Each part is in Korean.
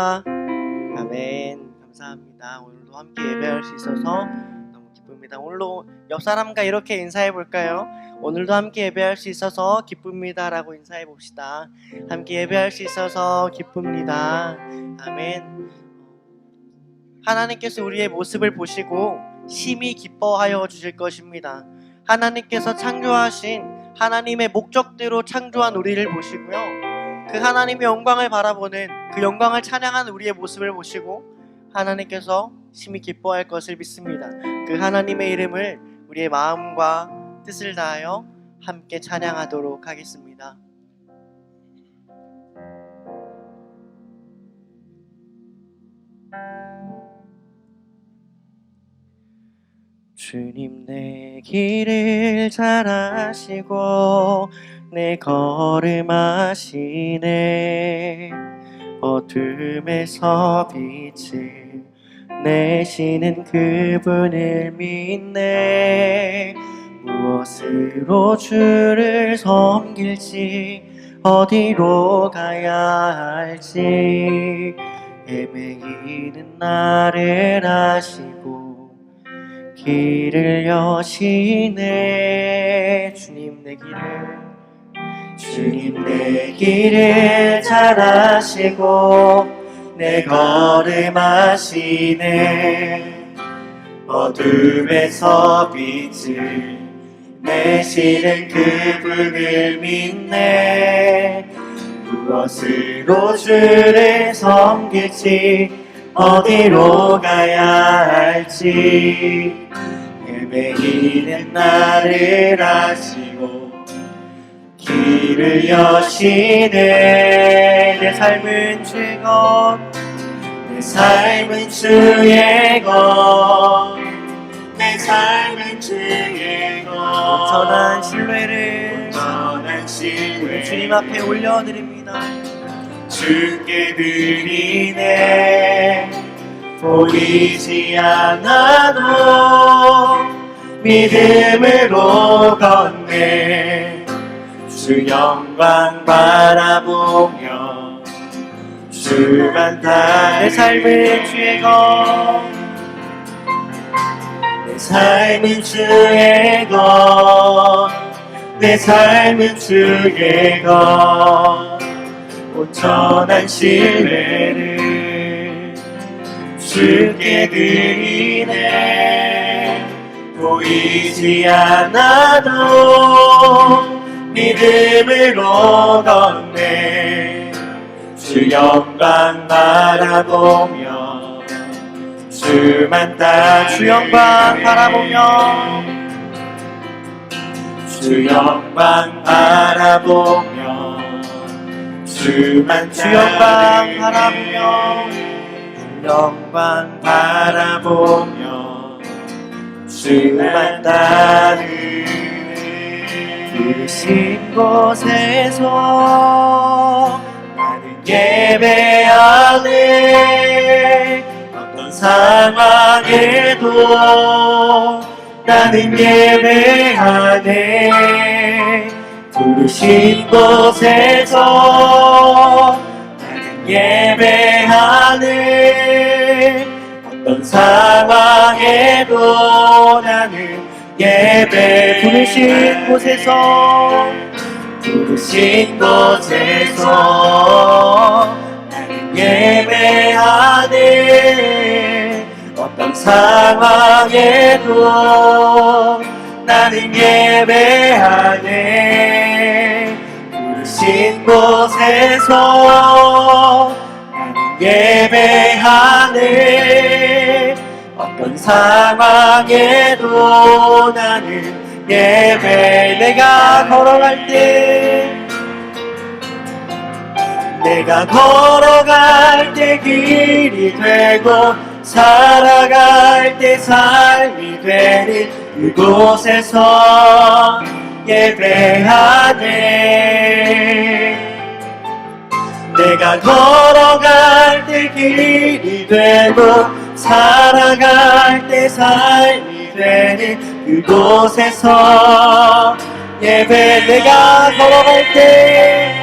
아멘. 감사합니다. 오늘도 함께 예배할 수 있어서 너무 기쁩니다. 오늘도 옆 사람과 이렇게 인사해 볼까요? 오늘도 함께 예배할 수 있어서 기쁩니다 라고 인사해 봅시다. 함께 예배할 수 있어서 기쁩니다. 아멘. 하나님께서 우리의 모습을 보시고 심히 기뻐하여 주실 것입니다. 하나님께서 창조하신 하나님의 목적대로 창조한 우리를 보시고요. 그 하나님의 영광을 바라보는 그 영광을 찬양하는 우리의 모습을 보시고 하나님께서 심히 기뻐할 것을 믿습니다. 그 하나님의 이름을 우리의 마음과 뜻을 다하여 함께 찬양하도록 하겠습니다. 주님 내 길을 잘 아시고 내 걸음 아시네. 어둠에서 빛을 내시는 그분을 믿네. 무엇으로 주를 섬길지 어디로 가야 할지 헤매이는 나를 아시고 길을 여시네. 주님 내 길을. 주님 내 길을 잘 아시고 내 걸음 아시네. 어둠에서 빛을 내시는 그분을 믿네. 무엇으로 주를 섬길지 어디로 가야 할지. 헤매이는 나를 아시고 길을 여시네. 내 삶은 주의 것내 삶은 주의 것내 삶은 주의 것. 온전한 신뢰를 온전한 신뢰 주님 앞에 올려드립니다 주께 드리네. 보이지 않아도 믿음으로 걷네. 주 영광 바라보며 주만 다내 삶은 주의 것내 삶은 주의 것내 삶은 주의 것 온전한 신뢰를 주께 드리네. 보이지 않아도 믿음으로 걷네. 주 영광 바라보며 주만 따주 영광 바라보며 주 영광 바라보며 주만 주 영광 바라보며 주 영광 바라보며 주만 따르네 부르신 곳에서 나는 예배하네. 어떤 상황에도 나는 예배하네 부르신 곳에서 나는 예배하네 어떤 상황에도 나는 예배 부르신 곳에서 부르신 곳에서 나는 예배하네 어떤 상황에도 나는 예배 곳에서 나는 예배하네. 어떤 상황에도 나는 예배 내가 걸어갈 때 내가 걸어갈 때 길이 되고 살아갈 때 삶이 되는 그곳에서 예배하네 내가 걸어갈 때 길이 되고 살아갈 때 삶이 되는 그곳에서 예배 내가 걸어갈 때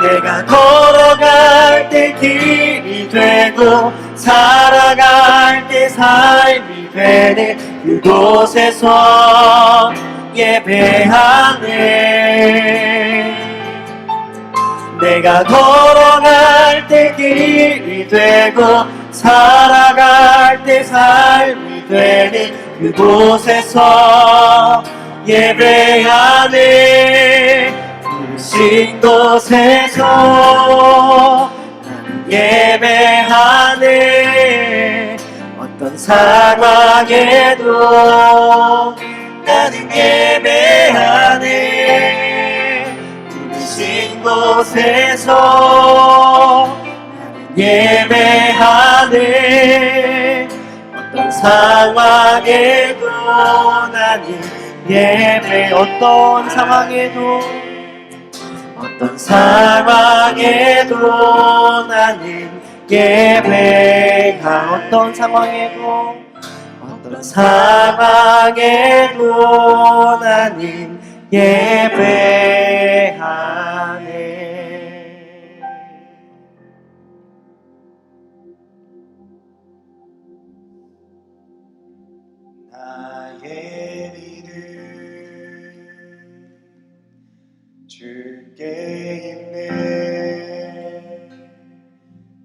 내가 걸어갈 때 길이 되고 살아갈 때 삶이 되는 그곳에서 예배하네 내가 걸어갈 때 길이 되고 살아갈 때 삶이 되는 그곳에서 예배하네 부르신 곳에서 예배하네 어떤 상황에도 나는 예 곳에서 예배하네 어떤 상황에도 나는 예배 어떤 상황에도 어떤 상황에도 나는 예배하 어떤 상황에도 어떤 상황에도 나는 예배하네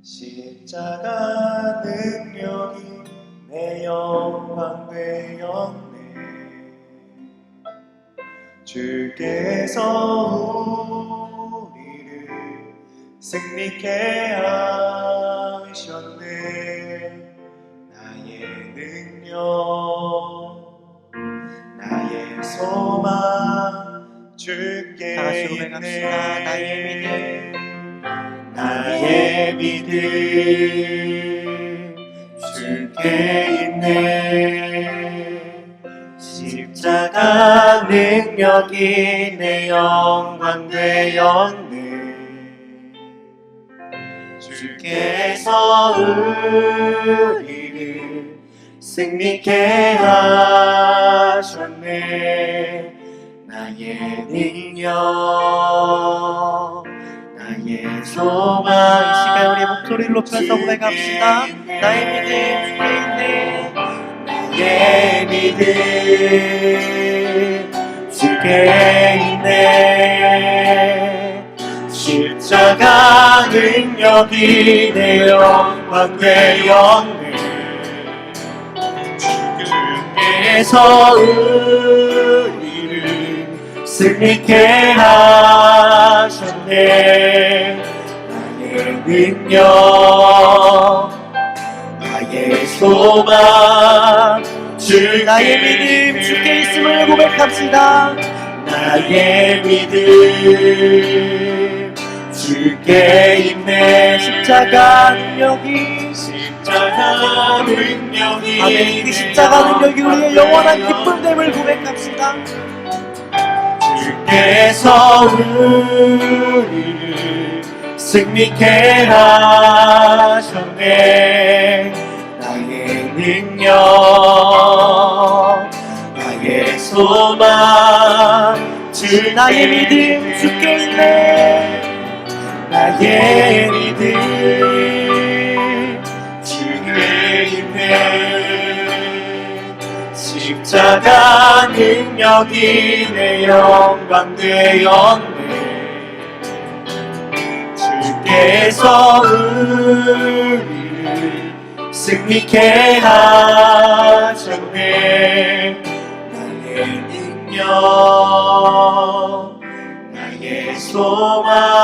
십자가 능력이 내 영광 되었네 주께서 우리를 승리케 하셨네 나의 능력 나의 소망 주께. 있네. 나의 믿음. 나의 믿음 주께 있네. 십자가 능력이 내 영광 되었네. 주께서 우리를 승리케 하셨네. 나의 능력 소망 이 시간 우리 목소리를 높여서 고백합시다. 나의 믿음 주께 있네 나의 믿음 주께 있네 십자가 능력이 내 영광 되었네. 주께서 우리를 승리케 하셨네. 나의 능력 나의 소망 주 나의 믿음 주께 있음을 고백합시다. 나의 믿음 주께 있네. 십자가 능력이 십자가 능력이. 아멘. 그 십자가 능력이 우리의 영원한 기쁨됨을 고백합시다 주께서 우리를 승리케 하셨네. 나의 능력 나의 소망 주 나의 믿음 주께 있네. 나의 믿음 십자가 능력이 내 영광 되었네 주께서 우리를 승리케 하셨네. 나의 능력 나의 소망